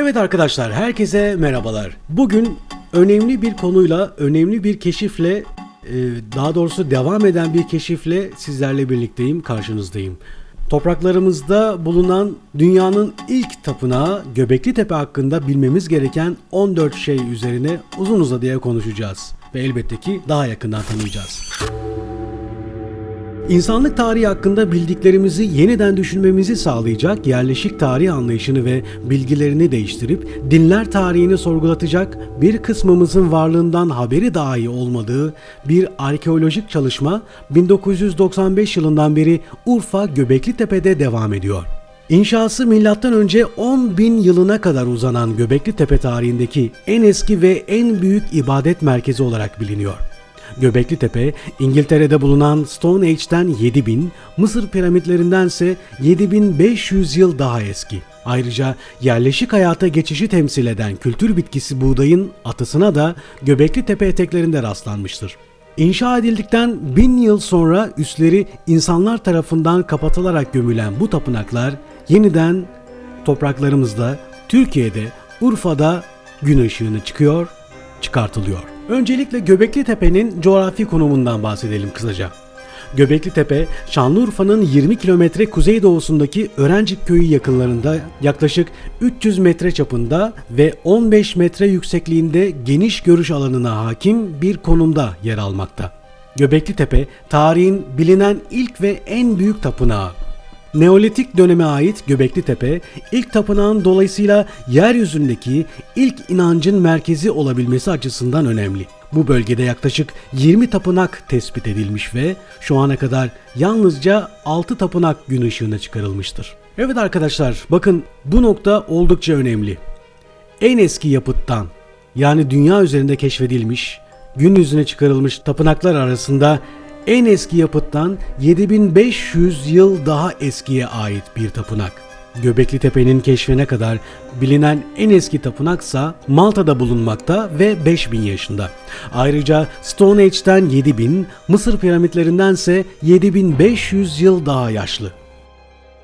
Evet arkadaşlar, herkese merhabalar. Bugün önemli bir konuyla, önemli bir keşifle, e, daha doğrusu devam eden bir keşifle sizlerle birlikteyim, karşınızdayım. Topraklarımızda bulunan dünyanın ilk tapınağı Göbekli Tepe hakkında bilmemiz gereken 14 şey üzerine uzun uzadıya konuşacağız. Ve elbette ki daha yakından tanıyacağız. İnsanlık tarihi hakkında bildiklerimizi yeniden düşünmemizi sağlayacak yerleşik tarih anlayışını ve bilgilerini değiştirip dinler tarihini sorgulatacak bir kısmımızın varlığından haberi dahi olmadığı bir arkeolojik çalışma 1995 yılından beri Urfa Göbekli Tepe'de devam ediyor. İnşası M.Ö. 10 bin yılına kadar uzanan Göbekli Tepe tarihindeki en eski ve en büyük ibadet merkezi olarak biliniyor. Göbekli Tepe, İngiltere'de bulunan Stone Age'den 7000, Mısır piramitlerindense 7500 yıl daha eski. Ayrıca yerleşik hayata geçişi temsil eden kültür bitkisi buğdayın atısına da Göbekli Tepe eteklerinde rastlanmıştır. İnşa edildikten bin yıl sonra üstleri insanlar tarafından kapatılarak gömülen bu tapınaklar yeniden topraklarımızda, Türkiye'de, Urfa'da gün ışığını çıkıyor, çıkartılıyor. Öncelikle Göbekli Tepe'nin coğrafi konumundan bahsedelim kısaca. Göbekli Tepe, Şanlıurfa'nın 20 kilometre kuzeydoğusundaki Örencik Köyü yakınlarında yaklaşık 300 metre çapında ve 15 metre yüksekliğinde geniş görüş alanına hakim bir konumda yer almakta. Göbekli Tepe, tarihin bilinen ilk ve en büyük tapınağı. Neolitik döneme ait Göbekli Tepe, ilk tapınağın dolayısıyla yeryüzündeki ilk inancın merkezi olabilmesi açısından önemli. Bu bölgede yaklaşık 20 tapınak tespit edilmiş ve şu ana kadar yalnızca 6 tapınak gün ışığına çıkarılmıştır. Evet arkadaşlar bakın bu nokta oldukça önemli. En eski yapıttan yani dünya üzerinde keşfedilmiş, gün yüzüne çıkarılmış tapınaklar arasında en eski yapıttan 7500 yıl daha eskiye ait bir tapınak. Göbekli Tepe'nin keşfine kadar bilinen en eski tapınaksa Malta'da bulunmakta ve 5000 yaşında. Ayrıca Stone Age'den 7000, Mısır piramitlerindense 7500 yıl daha yaşlı.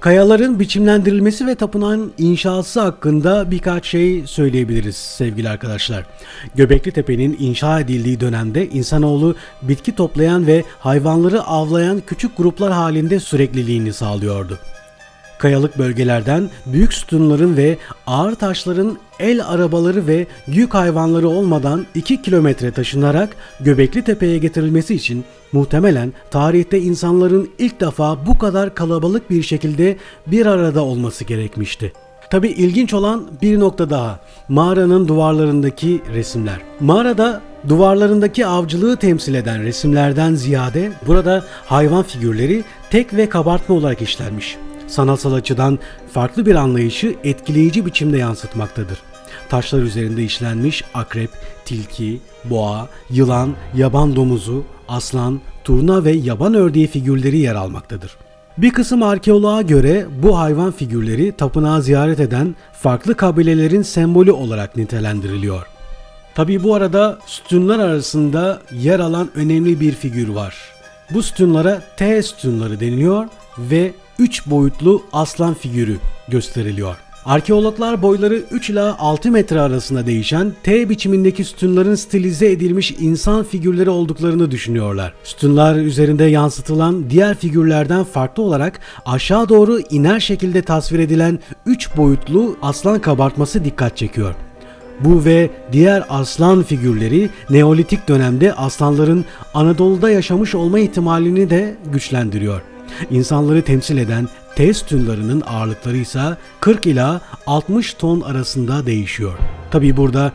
Kayaların biçimlendirilmesi ve tapınağın inşası hakkında birkaç şey söyleyebiliriz sevgili arkadaşlar. Göbekli Tepe'nin inşa edildiği dönemde insanoğlu bitki toplayan ve hayvanları avlayan küçük gruplar halinde sürekliliğini sağlıyordu. Kayalık bölgelerden büyük sütunların ve ağır taşların el arabaları ve yük hayvanları olmadan 2 kilometre taşınarak Göbekli Tepe'ye getirilmesi için muhtemelen tarihte insanların ilk defa bu kadar kalabalık bir şekilde bir arada olması gerekmişti. Tabi ilginç olan bir nokta daha. Mağaranın duvarlarındaki resimler. Mağarada duvarlarındaki avcılığı temsil eden resimlerden ziyade burada hayvan figürleri tek ve kabartma olarak işlenmiş sanatsal açıdan farklı bir anlayışı etkileyici biçimde yansıtmaktadır. Taşlar üzerinde işlenmiş akrep, tilki, boğa, yılan, yaban domuzu, aslan, turna ve yaban ördeği figürleri yer almaktadır. Bir kısım arkeoloğa göre bu hayvan figürleri tapınağı ziyaret eden farklı kabilelerin sembolü olarak nitelendiriliyor. Tabi bu arada sütunlar arasında yer alan önemli bir figür var. Bu sütunlara T sütunları deniliyor ve 3 boyutlu aslan figürü gösteriliyor. Arkeologlar boyları 3 ila 6 metre arasında değişen T biçimindeki sütunların stilize edilmiş insan figürleri olduklarını düşünüyorlar. Sütunlar üzerinde yansıtılan diğer figürlerden farklı olarak aşağı doğru iner şekilde tasvir edilen 3 boyutlu aslan kabartması dikkat çekiyor. Bu ve diğer aslan figürleri Neolitik dönemde aslanların Anadolu'da yaşamış olma ihtimalini de güçlendiriyor. İnsanları temsil eden T sütunlarının ağırlıkları ise 40 ila 60 ton arasında değişiyor. Tabi burada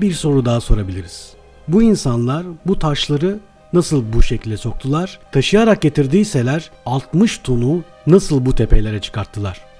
bir soru daha sorabiliriz. Bu insanlar bu taşları nasıl bu şekilde soktular? Taşıyarak getirdiyseler 60 tonu nasıl bu tepelere çıkarttılar?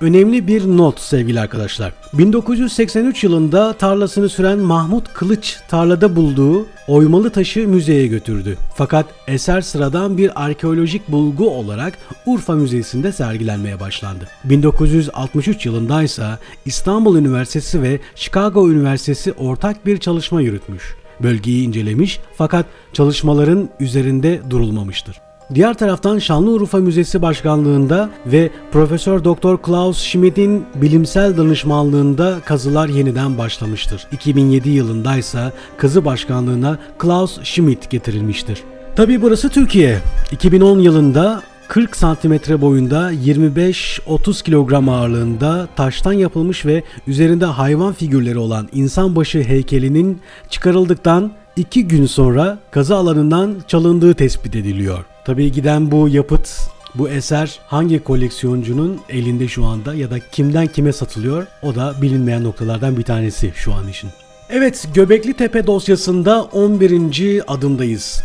Önemli bir not sevgili arkadaşlar. 1983 yılında tarlasını süren Mahmut Kılıç tarlada bulduğu oymalı taşı müzeye götürdü. Fakat eser sıradan bir arkeolojik bulgu olarak Urfa Müzesi'nde sergilenmeye başlandı. 1963 yılında ise İstanbul Üniversitesi ve Chicago Üniversitesi ortak bir çalışma yürütmüş. Bölgeyi incelemiş fakat çalışmaların üzerinde durulmamıştır. Diğer taraftan Şanlıurfa Müzesi Başkanlığında ve Profesör Doktor Klaus Schmidt'in bilimsel danışmanlığında kazılar yeniden başlamıştır. 2007 yılında ise kazı başkanlığına Klaus Schmidt getirilmiştir. Tabi burası Türkiye. 2010 yılında 40 santimetre boyunda 25-30 kilogram ağırlığında taştan yapılmış ve üzerinde hayvan figürleri olan insan başı heykelinin çıkarıldıktan 2 gün sonra kazı alanından çalındığı tespit ediliyor. Tabii giden bu yapıt bu eser hangi koleksiyoncunun elinde şu anda ya da kimden kime satılıyor o da bilinmeyen noktalardan bir tanesi şu an için. Evet Göbekli Tepe dosyasında 11. adımdayız.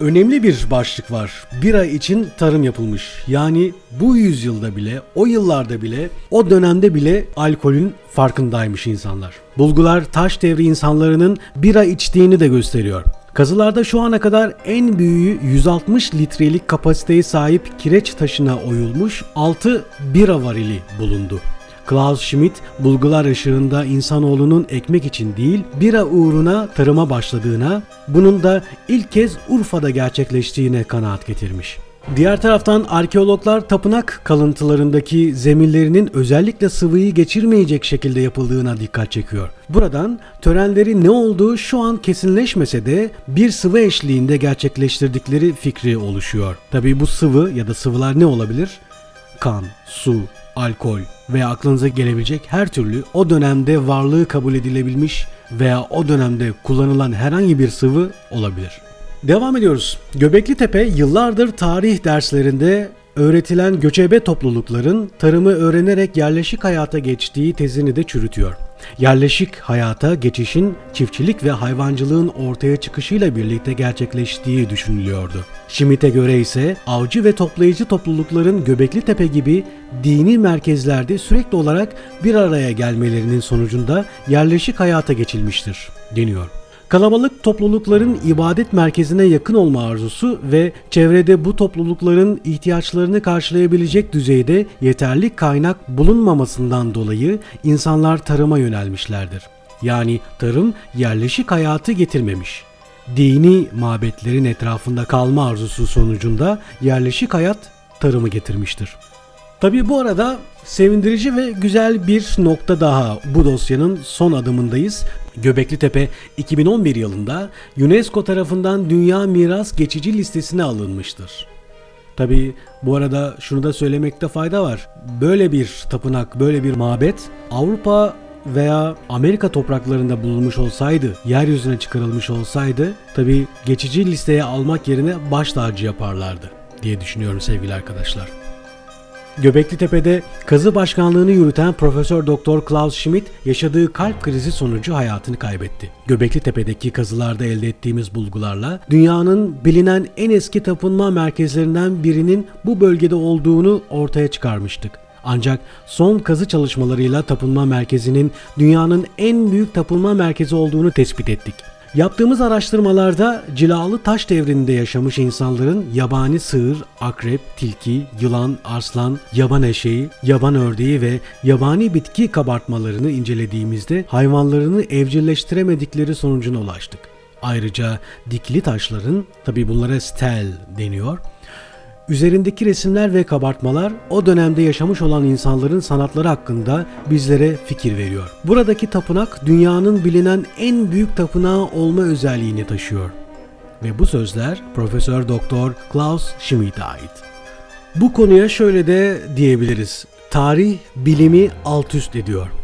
Önemli bir başlık var. Bira için tarım yapılmış. Yani bu yüzyılda bile, o yıllarda bile, o dönemde bile alkolün farkındaymış insanlar. Bulgular taş devri insanlarının bira içtiğini de gösteriyor. Kazılarda şu ana kadar en büyüğü 160 litrelik kapasiteye sahip kireç taşına oyulmuş 6 bira varili bulundu. Klaus Schmidt bulgular ışığında insanoğlunun ekmek için değil bira uğruna tarıma başladığına, bunun da ilk kez Urfa'da gerçekleştiğine kanaat getirmiş. Diğer taraftan arkeologlar tapınak kalıntılarındaki zeminlerinin özellikle sıvıyı geçirmeyecek şekilde yapıldığına dikkat çekiyor. Buradan törenleri ne olduğu şu an kesinleşmese de bir sıvı eşliğinde gerçekleştirdikleri fikri oluşuyor. Tabii bu sıvı ya da sıvılar ne olabilir? Kan, su, alkol veya aklınıza gelebilecek her türlü o dönemde varlığı kabul edilebilmiş veya o dönemde kullanılan herhangi bir sıvı olabilir. Devam ediyoruz. Göbekli Tepe yıllardır tarih derslerinde öğretilen göçebe toplulukların tarımı öğrenerek yerleşik hayata geçtiği tezini de çürütüyor. Yerleşik hayata geçişin çiftçilik ve hayvancılığın ortaya çıkışıyla birlikte gerçekleştiği düşünülüyordu. Schmidt'e göre ise avcı ve toplayıcı toplulukların Göbekli Tepe gibi dini merkezlerde sürekli olarak bir araya gelmelerinin sonucunda yerleşik hayata geçilmiştir deniyor. Kalabalık toplulukların ibadet merkezine yakın olma arzusu ve çevrede bu toplulukların ihtiyaçlarını karşılayabilecek düzeyde yeterli kaynak bulunmamasından dolayı insanlar tarıma yönelmişlerdir. Yani tarım yerleşik hayatı getirmemiş. Dini mabetlerin etrafında kalma arzusu sonucunda yerleşik hayat tarımı getirmiştir. Tabi bu arada sevindirici ve güzel bir nokta daha bu dosyanın son adımındayız. Göbekli Tepe 2011 yılında UNESCO tarafından Dünya Miras Geçici listesine alınmıştır. Tabi bu arada şunu da söylemekte fayda var. Böyle bir tapınak, böyle bir mabet Avrupa veya Amerika topraklarında bulunmuş olsaydı, yeryüzüne çıkarılmış olsaydı tabi geçici listeye almak yerine baş tacı yaparlardı diye düşünüyorum sevgili arkadaşlar. Göbekli Tepe'de kazı başkanlığını yürüten Profesör Doktor Klaus Schmidt yaşadığı kalp krizi sonucu hayatını kaybetti. Göbekli Tepe'deki kazılarda elde ettiğimiz bulgularla dünyanın bilinen en eski tapınma merkezlerinden birinin bu bölgede olduğunu ortaya çıkarmıştık. Ancak son kazı çalışmalarıyla tapınma merkezinin dünyanın en büyük tapınma merkezi olduğunu tespit ettik. Yaptığımız araştırmalarda cilalı taş devrinde yaşamış insanların yabani sığır, akrep, tilki, yılan, arslan, yaban eşeği, yaban ördeği ve yabani bitki kabartmalarını incelediğimizde hayvanlarını evcilleştiremedikleri sonucuna ulaştık. Ayrıca dikili taşların, tabi bunlara stel deniyor, Üzerindeki resimler ve kabartmalar o dönemde yaşamış olan insanların sanatları hakkında bizlere fikir veriyor. Buradaki tapınak dünyanın bilinen en büyük tapınağı olma özelliğini taşıyor. Ve bu sözler Profesör Doktor Klaus Schmidt'e ait. Bu konuya şöyle de diyebiliriz. Tarih bilimi alt üst ediyor.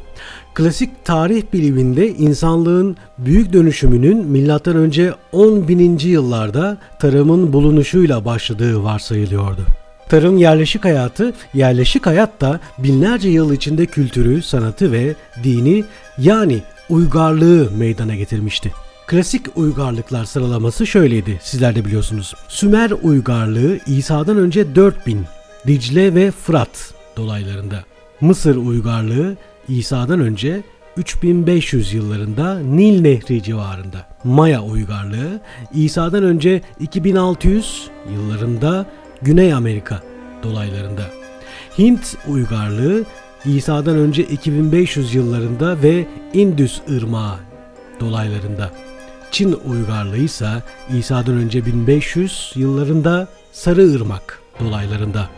Klasik tarih biliminde insanlığın büyük dönüşümünün önce 10 bininci yıllarda tarımın bulunuşuyla başladığı varsayılıyordu. Tarım yerleşik hayatı, yerleşik hayat da binlerce yıl içinde kültürü, sanatı ve dini yani uygarlığı meydana getirmişti. Klasik uygarlıklar sıralaması şöyleydi, sizler de biliyorsunuz. Sümer uygarlığı İsa'dan önce 4000, Dicle ve Fırat dolaylarında. Mısır uygarlığı İsa'dan önce 3500 yıllarında Nil Nehri civarında. Maya uygarlığı İsa'dan önce 2600 yıllarında Güney Amerika dolaylarında. Hint uygarlığı İsa'dan önce 2500 yıllarında ve Indüs Irmağı dolaylarında. Çin uygarlığı ise İsa'dan önce 1500 yıllarında Sarı Irmak dolaylarında.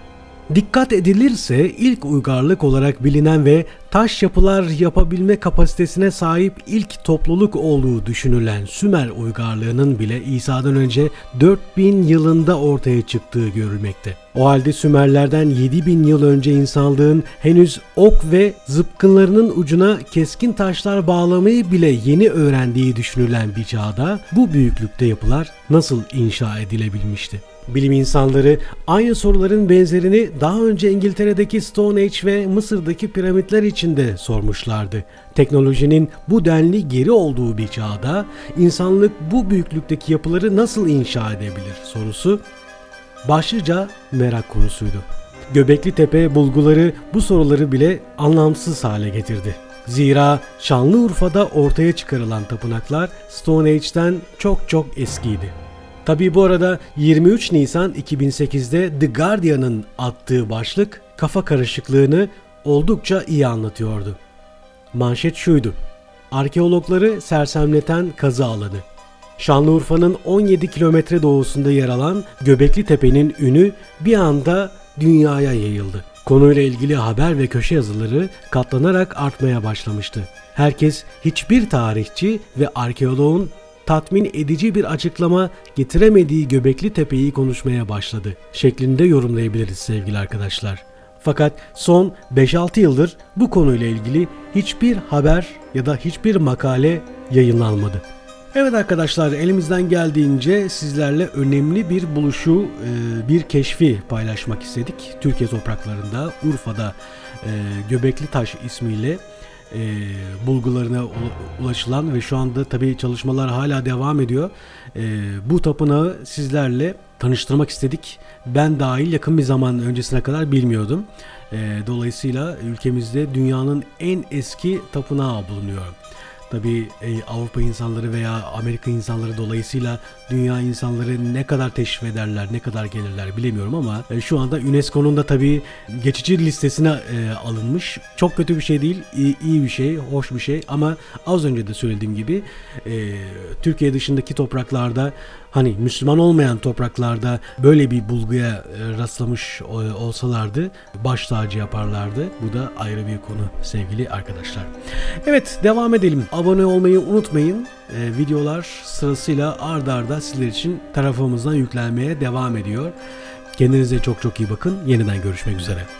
Dikkat edilirse ilk uygarlık olarak bilinen ve taş yapılar yapabilme kapasitesine sahip ilk topluluk olduğu düşünülen Sümer uygarlığının bile İsa'dan önce 4000 yılında ortaya çıktığı görülmekte. O halde Sümerlerden 7000 yıl önce insanlığın henüz ok ve zıpkınlarının ucuna keskin taşlar bağlamayı bile yeni öğrendiği düşünülen bir çağda bu büyüklükte yapılar nasıl inşa edilebilmişti? Bilim insanları aynı soruların benzerini daha önce İngiltere'deki Stone Age ve Mısır'daki piramitler için de sormuşlardı. Teknolojinin bu denli geri olduğu bir çağda insanlık bu büyüklükteki yapıları nasıl inşa edebilir sorusu başlıca merak konusuydu. Göbekli Tepe bulguları bu soruları bile anlamsız hale getirdi. Zira Şanlıurfa'da ortaya çıkarılan tapınaklar Stone Age'den çok çok eskiydi. Tabi bu arada 23 Nisan 2008'de The Guardian'ın attığı başlık kafa karışıklığını oldukça iyi anlatıyordu. Manşet şuydu. Arkeologları sersemleten kazı alanı. Şanlıurfa'nın 17 kilometre doğusunda yer alan Göbekli Tepe'nin ünü bir anda dünyaya yayıldı. Konuyla ilgili haber ve köşe yazıları katlanarak artmaya başlamıştı. Herkes hiçbir tarihçi ve arkeoloğun tatmin edici bir açıklama getiremediği Göbekli Tepe'yi konuşmaya başladı şeklinde yorumlayabiliriz sevgili arkadaşlar. Fakat son 5-6 yıldır bu konuyla ilgili hiçbir haber ya da hiçbir makale yayınlanmadı. Evet arkadaşlar elimizden geldiğince sizlerle önemli bir buluşu, e, bir keşfi paylaşmak istedik. Türkiye topraklarında Urfa'da e, Göbekli Taş ismiyle e, bulgularına ula- ulaşılan ve şu anda tabii çalışmalar hala devam ediyor. E, bu tapınağı sizlerle tanıştırmak istedik. Ben dahil yakın bir zaman öncesine kadar bilmiyordum. E, dolayısıyla ülkemizde dünyanın en eski tapınağı bulunuyor. Tabii e, Avrupa insanları veya Amerika insanları dolayısıyla dünya insanları ne kadar teşrif ederler, ne kadar gelirler bilemiyorum ama e, şu anda UNESCO'nun da tabii geçici listesine e, alınmış. Çok kötü bir şey değil, iyi, iyi bir şey, hoş bir şey ama az önce de söylediğim gibi e, Türkiye dışındaki topraklarda hani Müslüman olmayan topraklarda böyle bir bulguya e, rastlamış olsalardı baş tacı yaparlardı. Bu da ayrı bir konu sevgili arkadaşlar. Evet devam edelim. Abone olmayı unutmayın. E, videolar sırasıyla ard arda sizler için tarafımızdan yüklenmeye devam ediyor. Kendinize çok çok iyi bakın. Yeniden görüşmek üzere.